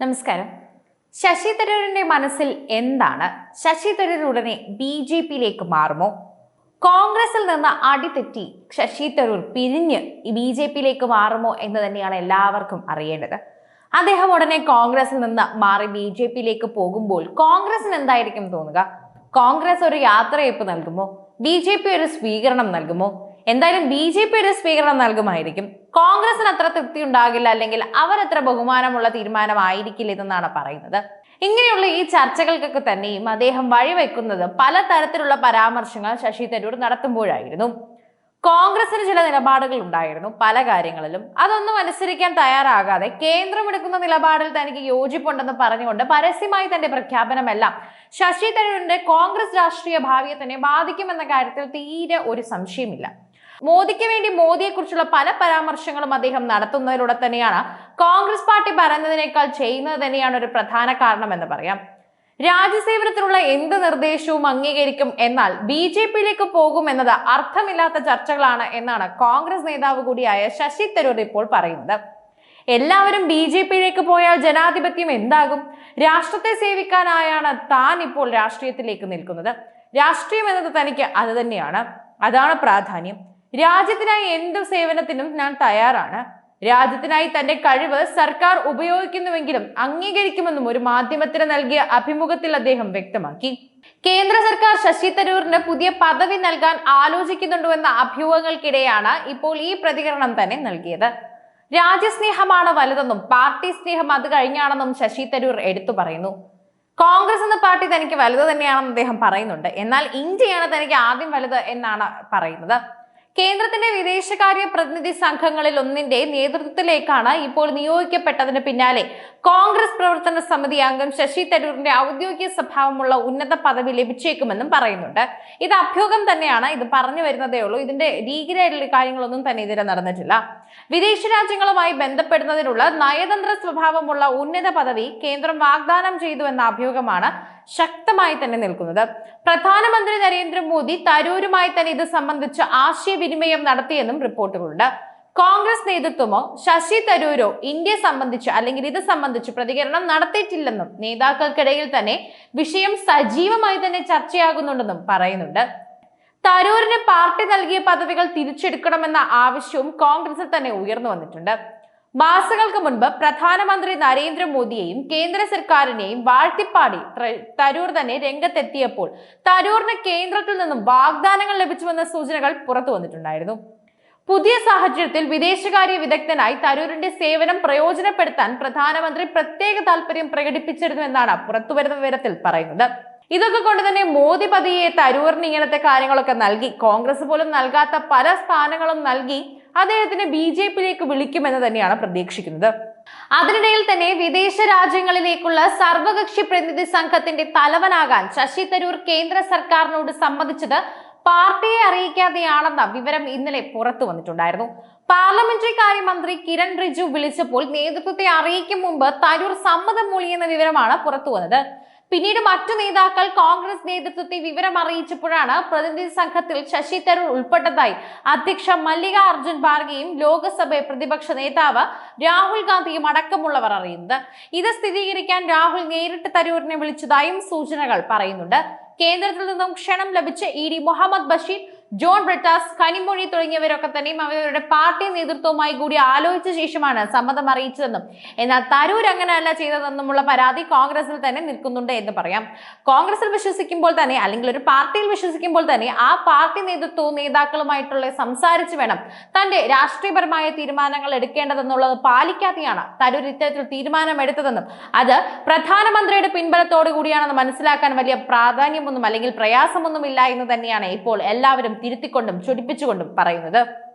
നമസ്കാരം. ശശി തരൂരിന്റെ മനസ്സിൽ എന്താണ്? ശശി തരൂർ ഉടനെ ബി ജെ പിയിലേക്ക് മാറുമോ? കോൺഗ്രസിൽ നിന്ന് അടിതെറ്റി ശശി തരൂർ പിരിഞ്ഞ് ബി ജെ പിയിലേക്ക് മാറുമോ എന്ന് തന്നെയാണ് എല്ലാവർക്കും അറിയേണ്ടത്. അദ്ദേഹം ഉടനെ കോൺഗ്രസിൽ നിന്ന് മാറി ബി ജെ പിയിലേക്ക് പോകുമ്പോൾ കോൺഗ്രസിന് എന്തായിരിക്കും തോന്നുക? കോൺഗ്രസ് ഒരു യാത്രയപ്പ് നൽകുമോ? ബി ജെ പി ഒരു സ്വീകരണം നൽകുമോ? എന്തായാലും ബി ജെ പിയുടെ സ്വീകരണം നൽകുമായിരിക്കും. കോൺഗ്രസിന് അത്ര തൃപ്തി ഉണ്ടാകില്ല അല്ലെങ്കിൽ അവരത്ര ബഹുമാനമുള്ള തീരുമാനമായിരിക്കില്ല ഇതെന്നാണ് പറയുന്നത്. ഇങ്ങനെയുള്ള ഈ ചർച്ചകൾക്കൊക്കെ തന്നെയും അദ്ദേഹം വഴിവെക്കുന്നത് പലതരത്തിലുള്ള പരാമർശങ്ങൾ ശശി തരൂർ നടത്തുമ്പോഴായിരുന്നു. കോൺഗ്രസിന് ചില നിലപാടുകൾ ഉണ്ടായിരുന്നു പല കാര്യങ്ങളിലും. അതൊന്നും അനുസരിക്കാൻ തയ്യാറാകാതെ കേന്ദ്രം എടുക്കുന്ന നിലപാടിൽ തനിക്ക് യോജിപ്പുണ്ടെന്ന് പറഞ്ഞുകൊണ്ട് പരസ്യമായി തന്റെ പ്രഖ്യാപനമെല്ലാം ശശി തരൂരിന്റെ കോൺഗ്രസ് രാഷ്ട്രീയ ഭാവിയെ തന്നെ ബാധിക്കുമെന്ന കാര്യത്തിൽ തീരെ ഒരു സംശയമില്ല. മോദിക്ക് വേണ്ടി മോദിയെക്കുറിച്ചുള്ള പല പരാമർശങ്ങളും അദ്ദേഹം നടത്തുന്നതിലൂടെ തന്നെയാണ് കോൺഗ്രസ് പാർട്ടി പറയുന്നതിനേക്കാൾ ചെയ്യുന്നത് തന്നെയാണ് ഒരു പ്രധാന കാരണം എന്ന് പറയാം. രാജ്യസേവനത്തിനുള്ള എന്ത് നിർദ്ദേശവും അംഗീകരിക്കും എന്നാൽ ബി ജെ പിയിലേക്ക് പോകും എന്നത് അർത്ഥമില്ലാത്ത ചർച്ചകളാണ് എന്നാണ് കോൺഗ്രസ് നേതാവ് കൂടിയായ ശശി തരൂർ ഇപ്പോൾ പറയുന്നത്. എല്ലാവരും ബി ജെ പിയിലേക്ക് പോയാൽ ജനാധിപത്യം എന്താകും? രാഷ്ട്രത്തെ സേവിക്കാനായാണ് താൻ ഇപ്പോൾ രാഷ്ട്രീയത്തിലേക്ക് നിൽക്കുന്നത്. രാഷ്ട്രീയം എന്നത് തനിക്ക് അത് തന്നെയാണ്. അതാണ് പ്രാധാന്യം. രാജ്യത്തിനായി എന്തു സേവനത്തിനും ഞാൻ തയ്യാറാണ്. രാജ്യത്തിനായി തന്റെ കഴിവ് സർക്കാർ ഉപയോഗിക്കുന്നുവെങ്കിലും അംഗീകരിക്കുമെന്നും ഒരു മാധ്യമത്തിന് നൽകിയ അഭിമുഖത്തിൽ അദ്ദേഹം വ്യക്തമാക്കി. കേന്ദ്ര സർക്കാർ ശശി തരൂരിന് പുതിയ പദവി നൽകാൻ ആലോചിക്കുന്നുണ്ടെന്ന അഭ്യൂഹങ്ങൾക്കിടെയാണ് ഇപ്പോൾ ഈ പ്രതികരണം തന്നെ നൽകിയത്. രാജ്യസ്നേഹമാണ് വലുതെന്നും പാർട്ടി സ്നേഹം അത് കഴിഞ്ഞാണെന്നും ശശി തരൂർ എടുത്തു പറയുന്നു. കോൺഗ്രസ് എന്ന പാർട്ടി തനിക്ക് വലുത് തന്നെയാണെന്ന് അദ്ദേഹം പറയുന്നുണ്ട്. എന്നാൽ ഇന്ത്യയാണ് തനിക്ക് ആദ്യം വലുത് എന്നാണ് പറയുന്നത്. കേന്ദ്രത്തിന്റെ വിദേശകാര്യ പ്രതിനിധി സംഘങ്ങളിൽ ഒന്നിന്റെ നേതൃത്വത്തിലേക്കാണ് ഇപ്പോൾ നിയോഗിക്കപ്പെട്ടതിന് പിന്നാലെ കോൺഗ്രസ് പ്രവർത്തന സമിതി അംഗം ശശി തരൂരിന്റെ ഔദ്യോഗിക സ്വഭാവമുള്ള ഉന്നത പദവി ലഭിച്ചേക്കുമെന്നും പറയുന്നുണ്ട്. ഇത് അഭ്യൂഹം തന്നെയാണ്. ഇത് പറഞ്ഞു വരുന്നതേ ഉള്ളൂ. ഇതിന്റെ ലീഗലായിട്ടുള്ള കാര്യങ്ങളൊന്നും തന്നെ ഇതിനെ നടന്നിട്ടില്ല. വിദേശ രാജ്യങ്ങളുമായി ബന്ധപ്പെടുന്നതിനുള്ള നയതന്ത്ര സ്വഭാവമുള്ള ഉന്നത പദവി കേന്ദ്രം വാഗ്ദാനം ചെയ്തു എന്ന അഭ്യൂഹമാണ് ശക്തമായി തന്നെ നിൽക്കുന്നത്. പ്രധാനമന്ത്രി നരേന്ദ്രമോദി തരൂരുമായി തന്നെ ഇത് സംബന്ധിച്ച് ആശയവിനിമയം നടത്തിയെന്നും റിപ്പോർട്ടുകളുണ്ട്. കോൺഗ്രസ് നേതൃത്വമോ ശശി തരൂരോ ഇന്ത്യ സംബന്ധിച്ച് അല്ലെങ്കിൽ ഇത് സംബന്ധിച്ച് പ്രതികരണം നടത്തിയിട്ടില്ലെന്നും നേതാക്കൾക്കിടയിൽ തന്നെ വിഷയം സജീവമായി തന്നെ ചർച്ചയാകുന്നുണ്ടെന്നും പറയുന്നുണ്ട്. തരൂരിന് പാർട്ടി നൽകിയ പദവികൾ തിരിച്ചെടുക്കണമെന്ന ആവശ്യവും കോൺഗ്രസിൽ തന്നെ ഉയർന്നു വന്നിട്ടുണ്ട്. മാസങ്ങൾക്ക് മുൻപ് പ്രധാനമന്ത്രി നരേന്ദ്രമോദിയെയും കേന്ദ്ര സർക്കാരിനെയും വാഴ്ത്തിപ്പാടി തരൂർ തന്നെ രംഗത്തെത്തിയപ്പോൾ തരൂറിന് കേന്ദ്രത്തിൽ നിന്നും വാഗ്ദാനങ്ങൾ ലഭിച്ചുവെന്ന സൂചനകൾ പുറത്തു വന്നിട്ടുണ്ടായിരുന്നു. പുതിയ സാഹചര്യത്തിൽ വിദേശകാര്യ വിദഗ്ധനായി തരൂരിന്റെ സേവനം പ്രയോജനപ്പെടുത്താൻ പ്രധാനമന്ത്രി പ്രത്യേക താല്പര്യം പ്രകടിപ്പിച്ചിരുന്നുവെന്നാണ് പുറത്തുവരുന്ന വിവരത്തിൽ പറയുന്നത്. ഇതൊക്കെ കൊണ്ട് തന്നെ മോദി പതിയെ തരൂറിന് ഇങ്ങനത്തെ കാര്യങ്ങളൊക്കെ നൽകി കോൺഗ്രസ് പോലും നൽകാത്ത പല സ്ഥാനങ്ങളും നൽകി അദ്ദേഹത്തിന് ബി ജെ പിയിലേക്ക് വിളിക്കുമെന്ന് തന്നെയാണ് പ്രതീക്ഷിക്കുന്നത്. അതിനിടയിൽ തന്നെ വിദേശ രാജ്യങ്ങളിലേക്കുള്ള സർവകക്ഷി പ്രതിനിധി സംഘത്തിന്റെ തലവനാകാൻ ശശി തരൂർ കേന്ദ്ര സർക്കാരിനോട് സമ്മതിച്ചത് പാർട്ടിയെ അറിയിക്കാതെയാണെന്ന വിവരം ഇന്നലെ പുറത്തു വന്നിട്ടുണ്ടായിരുന്നു. പാർലമെന്ററി കാര്യമന്ത്രി കിരൺ റിജു വിളിച്ചപ്പോൾ നേതൃത്വത്തെ അറിയിക്കും മുമ്പ് തരൂർ സമ്മതം മൂളിയെന്ന വിവരമാണ് പുറത്തു വന്നത്. പിന്നീട് മറ്റു നേതാക്കൾ കോൺഗ്രസ് നേതൃത്വത്തെ വിവരം അറിയിച്ചപ്പോഴാണ് പ്രതിനിധി സംഘത്തിൽ ശശി തരൂർ ഉൾപ്പെട്ടതായി. അധ്യക്ഷ മല്ലിക അർജുൻ ഖാർഗെയും ലോക്സഭ പ്രതിപക്ഷ നേതാവ് രാഹുൽ ഗാന്ധിയും അടക്കമുള്ളവർ അറിയുന്നത്. ഇത് സ്ഥിരീകരിക്കാൻ രാഹുൽ നേരിട്ട് തരൂരിനെ വിളിച്ചതായും സൂചനകൾ പറയുന്നുണ്ട്. കേന്ദ്രത്തിൽ നിന്നും ക്ഷണം ലഭിച്ച E D Muhammad Basheer John Brittas Kanimozhi തുടങ്ങിയവരൊക്കെ തന്നെയും അവരുടെ പാർട്ടി നേതൃത്വവുമായി കൂടി ആലോചിച്ച ശേഷമാണ് സമ്മതം അറിയിച്ചതെന്നും. എന്നാൽ തരൂർ അങ്ങനെയല്ല ചെയ്തതെന്നുമുള്ള പരാതി കോൺഗ്രസിൽ തന്നെ നിൽക്കുന്നുണ്ട് എന്ന് പറയാം. കോൺഗ്രസിൽ വിശ്വസിക്കുമ്പോൾ തന്നെ അല്ലെങ്കിൽ ഒരു പാർട്ടിയിൽ വിശ്വസിക്കുമ്പോൾ തന്നെ ആ പാർട്ടി നേതൃത്വവും നേതാക്കളുമായിട്ടുള്ള സംസാരിച്ച് വേണം തന്റെ രാഷ്ട്രീയപരമായ തീരുമാനങ്ങൾ എടുക്കേണ്ടതെന്നുള്ളത് പാലിക്കാതെയാണ് തരൂർ ഇത്തരത്തിൽ തീരുമാനമെടുത്തതെന്നും. അത് പ്രധാനമന്ത്രിയുടെ പിൻബലത്തോടു കൂടിയാണെന്ന് മനസ്സിലാക്കാൻ വലിയ പ്രാധാന്യമൊന്നും അല്ലെങ്കിൽ പ്രയാസമൊന്നും ഇല്ല എന്ന് തന്നെയാണ് ഇപ്പോൾ എല്ലാവരും തിരുത്തിക്കൊണ്ടും ചൊടിപ്പിച്ചുകൊണ്ടും പറയുന്നത്.